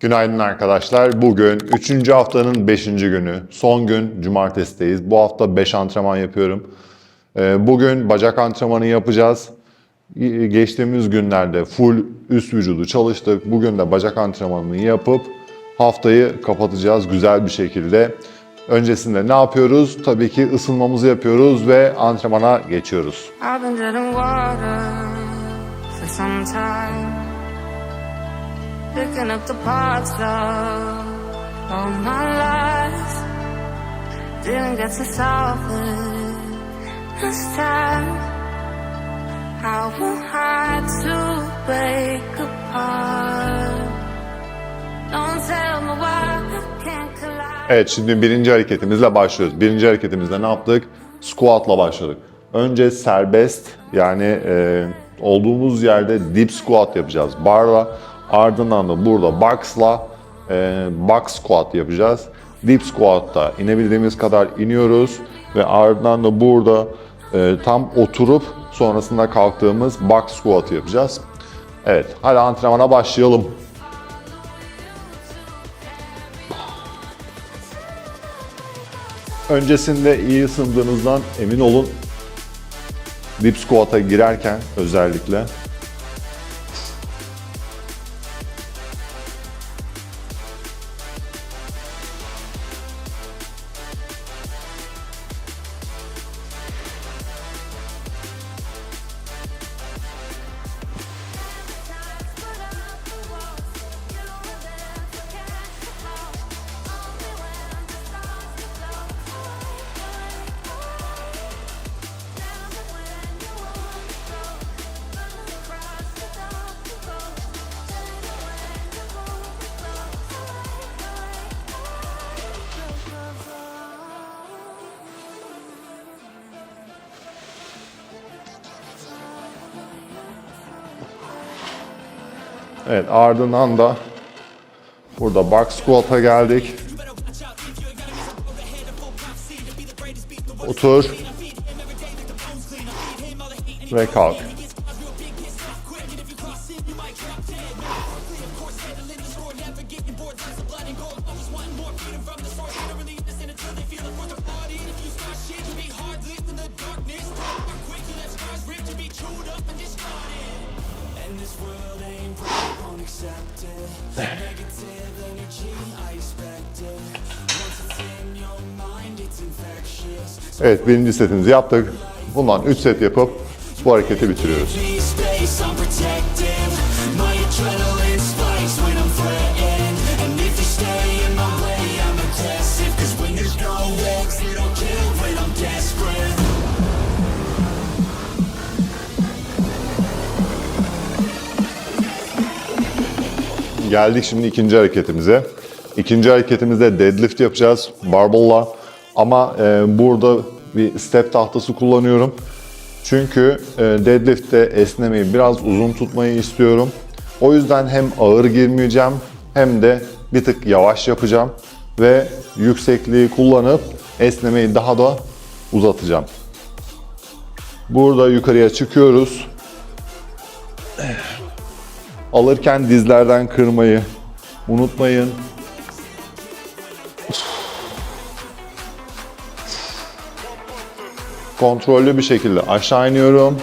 Günaydın arkadaşlar. Bugün 3. haftanın 5. günü. Son gün cumartesideyiz. Bu hafta 5 antrenman yapıyorum. Ee, Bugün bacak antrenmanı yapacağız. Ge- Geçtiğimiz günlerde full üst vücudu çalıştık. Bugün de bacak antrenmanını yapıp haftayı kapatacağız güzel bir şekilde. Öncesinde ne yapıyoruz? Tabii ki ısınmamızı yapıyoruz ve antrenmana geçiyoruz. I've been Picking up the parts of all my life. Didn't get to solve it this time. How we'll hard to break apart. Don't tell me why I. Evet şimdi birinci hareketimizle başlıyoruz. Birinci hareketimizde ne yaptık? Squat'la başladık. Önce serbest yani e, olduğumuz yerde dip squat yapacağız. Barla ardından da burada box'la e, box squat yapacağız. Dip squat'ta inebildiğimiz kadar iniyoruz ve ardından da burada e, tam oturup sonrasında kalktığımız box squat yapacağız. Evet hadi antrenmana başlayalım. Öncesinde iyi ısındığınızdan emin olun. Dip squat'a girerken özellikle. Evet ardından da burada box squat'a geldik. Otur. Ve kalk. Evet birinci setimizi yaptık. Bundan 3 set yapıp bu hareketi bitiriyoruz. Geldik şimdi ikinci hareketimize. İkinci hareketimizde deadlift yapacağız barbell'la. Ama e, burada bir step tahtası kullanıyorum. Çünkü e, deadlift'te esnemeyi biraz uzun tutmayı istiyorum. O yüzden hem ağır girmeyeceğim hem de bir tık yavaş yapacağım. Ve yüksekliği kullanıp esnemeyi daha da uzatacağım. Burada yukarıya çıkıyoruz. Alırken dizlerden kırmayı unutmayın. Kontrollü bir şekilde aşağı iniyorum.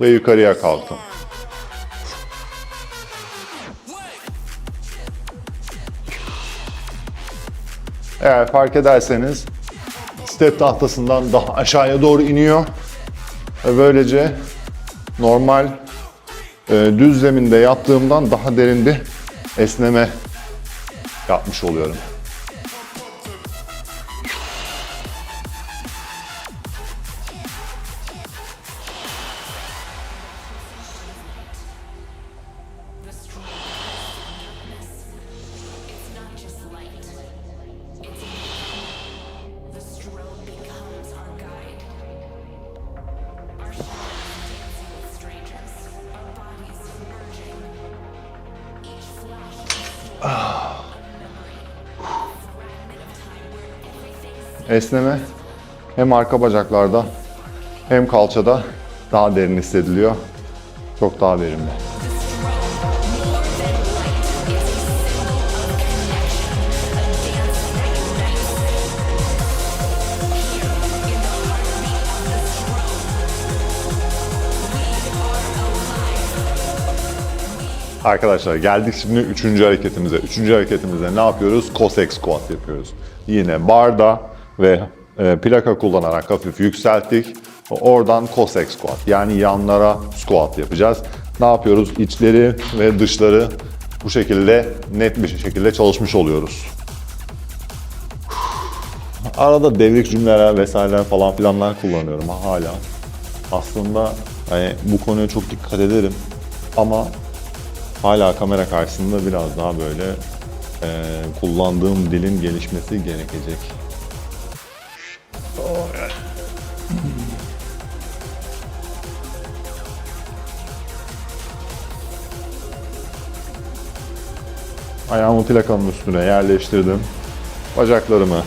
Ve yukarıya kalktım. Eğer fark ederseniz step tahtasından daha aşağıya doğru iniyor. Ve böylece normal e, düz zeminde yattığımdan daha derin bir esneme yapmış oluyorum. Esneme hem arka bacaklarda hem kalçada daha derin hissediliyor. Çok daha verimli. Arkadaşlar geldik şimdi üçüncü hareketimize. Üçüncü hareketimizde ne yapıyoruz? Cossack squat yapıyoruz. Yine barda ve e, plaka kullanarak hafif yükselttik. Oradan Cossack squat yani yanlara squat yapacağız. Ne yapıyoruz? İçleri ve dışları bu şekilde net bir şekilde çalışmış oluyoruz. Arada devrik cümleler vesaireler falan filanlar kullanıyorum hala. Aslında hani bu konuya çok dikkat ederim. Ama hala kamera karşısında biraz daha böyle e, kullandığım dilin gelişmesi gerekecek. Ayağımı plakanın üstüne yerleştirdim. Bacaklarımı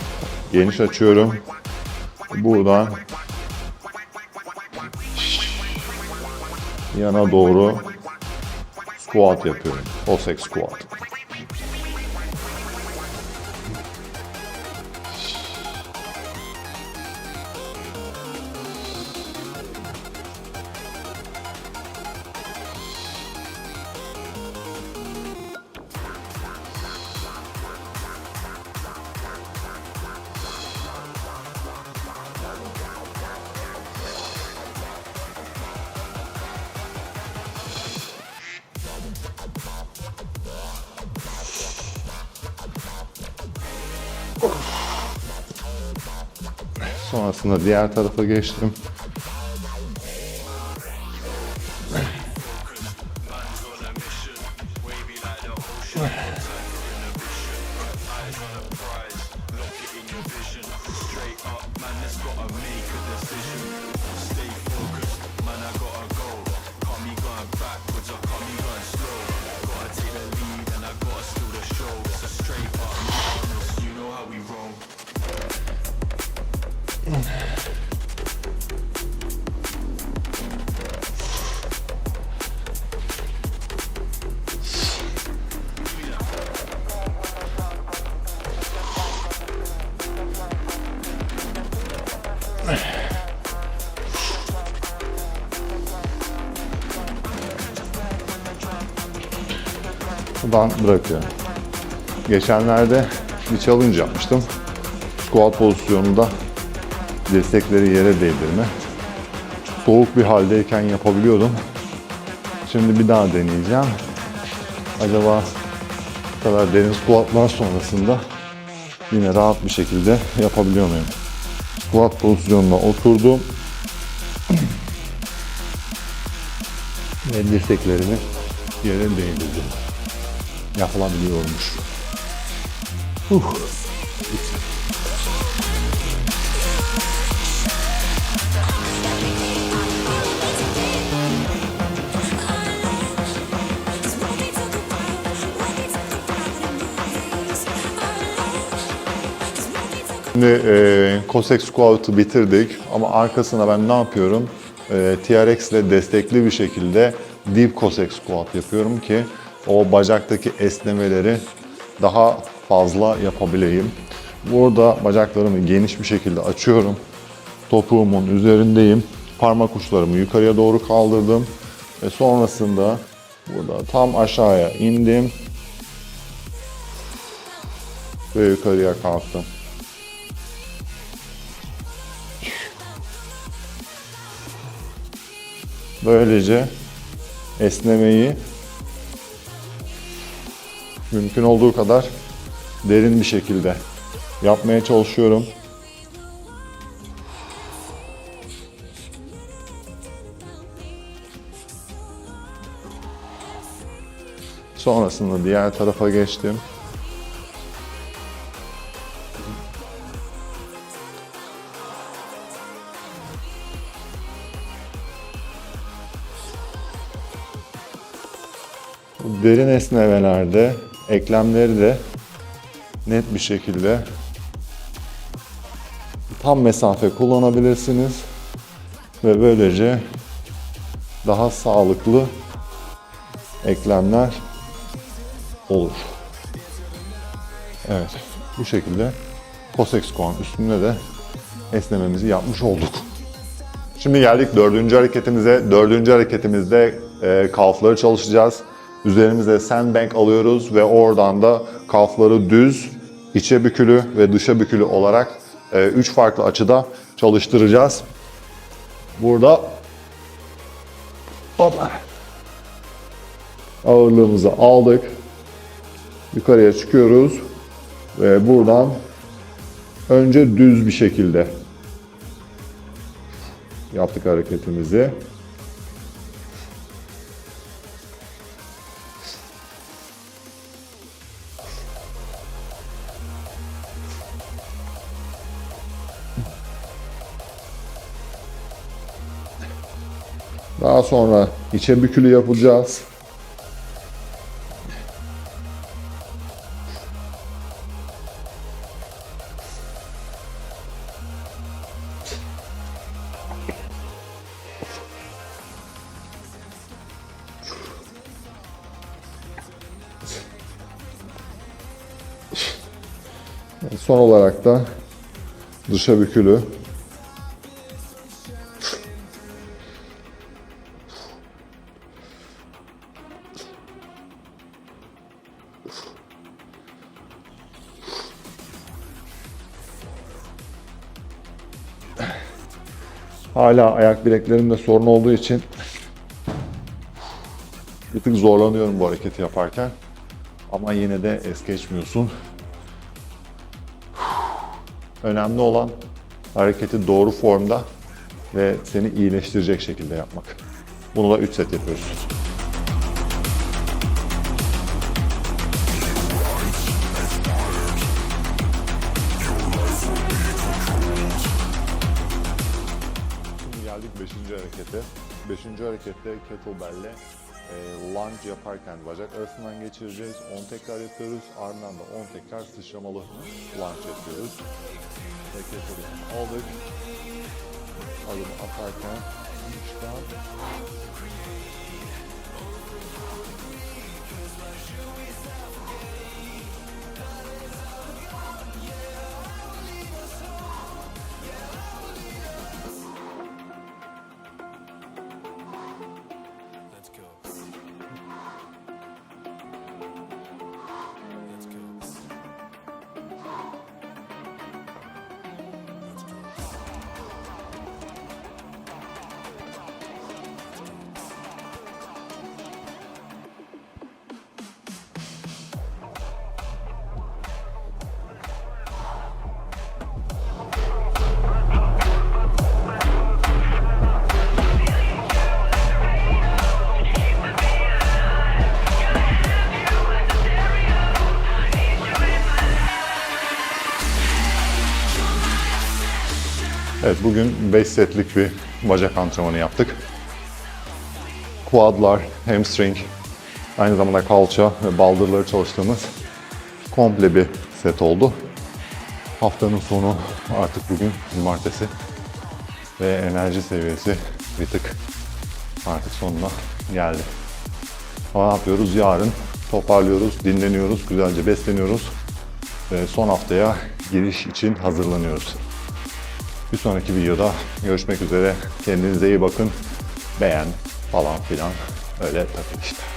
geniş açıyorum. Buradan yana doğru squat yapıyorum. Cossack squat. Sonrasında diğer tarafa geçtim. Buradan bırakıyorum. Geçenlerde bir challenge yapmıştım. Squat pozisyonunda destekleri yere değdirme. Soğuk bir haldeyken yapabiliyordum. Şimdi bir daha deneyeceğim. Acaba bu kadar derin squatlar sonrasında yine rahat bir şekilde yapabiliyor muyum? Squat pozisyonuna oturdum. Ve dirseklerimi yere değdirdim. Yapılabiliyormuş. Uh. Şimdi e, Cossack Squat'ı bitirdik ama arkasına ben ne yapıyorum? E, TRX ile destekli bir şekilde Deep Cossack Squat yapıyorum ki o bacaktaki esnemeleri daha fazla yapabileyim. Burada bacaklarımı geniş bir şekilde açıyorum. Topuğumun üzerindeyim. Parmak uçlarımı yukarıya doğru kaldırdım. Ve sonrasında burada tam aşağıya indim. Ve yukarıya kalktım. Böylece esnemeyi mümkün olduğu kadar derin bir şekilde yapmaya çalışıyorum. Sonrasında diğer tarafa geçtim. Derin esnemelerde eklemleri de net bir şekilde tam mesafe kullanabilirsiniz ve böylece daha sağlıklı eklemler olur. Evet, bu şekilde Cossack Squat üstünde de esnememizi yapmış olduk. Şimdi geldik dördüncü hareketimize. Dördüncü hareketimizde e, kalfları çalışacağız. Üzerimize sandbag alıyoruz ve oradan da kalfları düz, içe bükülü ve dışa bükülü olarak e, üç farklı açıda çalıştıracağız. Burada hoppa, ağırlığımızı aldık. Yukarıya çıkıyoruz ve buradan önce düz bir şekilde yaptık hareketimizi. Daha sonra içe bükülü yapacağız. Son olarak da dışa bükülü. Hala ayak bileklerimde sorun olduğu için bir tık zorlanıyorum bu hareketi yaparken. Ama yine de es geçmiyorsun. Önemli olan hareketi doğru formda ve seni iyileştirecek şekilde yapmak. Bunu da 3 set yapıyoruz. Harekette kettlebell'le e, lunge yaparken bacak arasından geçireceğiz. 10 tekrar yapıyoruz. Ardından da 10 tekrar sıçramalı lunge yapıyoruz. Ve kettlebell'i aldık. Adım atarken çıkan Evet bugün 5 setlik bir bacak antrenmanı yaptık. Quadlar, hamstring, aynı zamanda kalça ve baldırları çalıştığımız komple bir set oldu. Haftanın sonu artık bugün cumartesi ve enerji seviyesi bir tık artık sonuna geldi. Ama ne yapıyoruz? Yarın toparlıyoruz, dinleniyoruz, güzelce besleniyoruz ve son haftaya giriş için hazırlanıyoruz. Bir sonraki videoda görüşmek üzere. Kendinize iyi bakın. Beğen falan filan. Öyle takıl işte.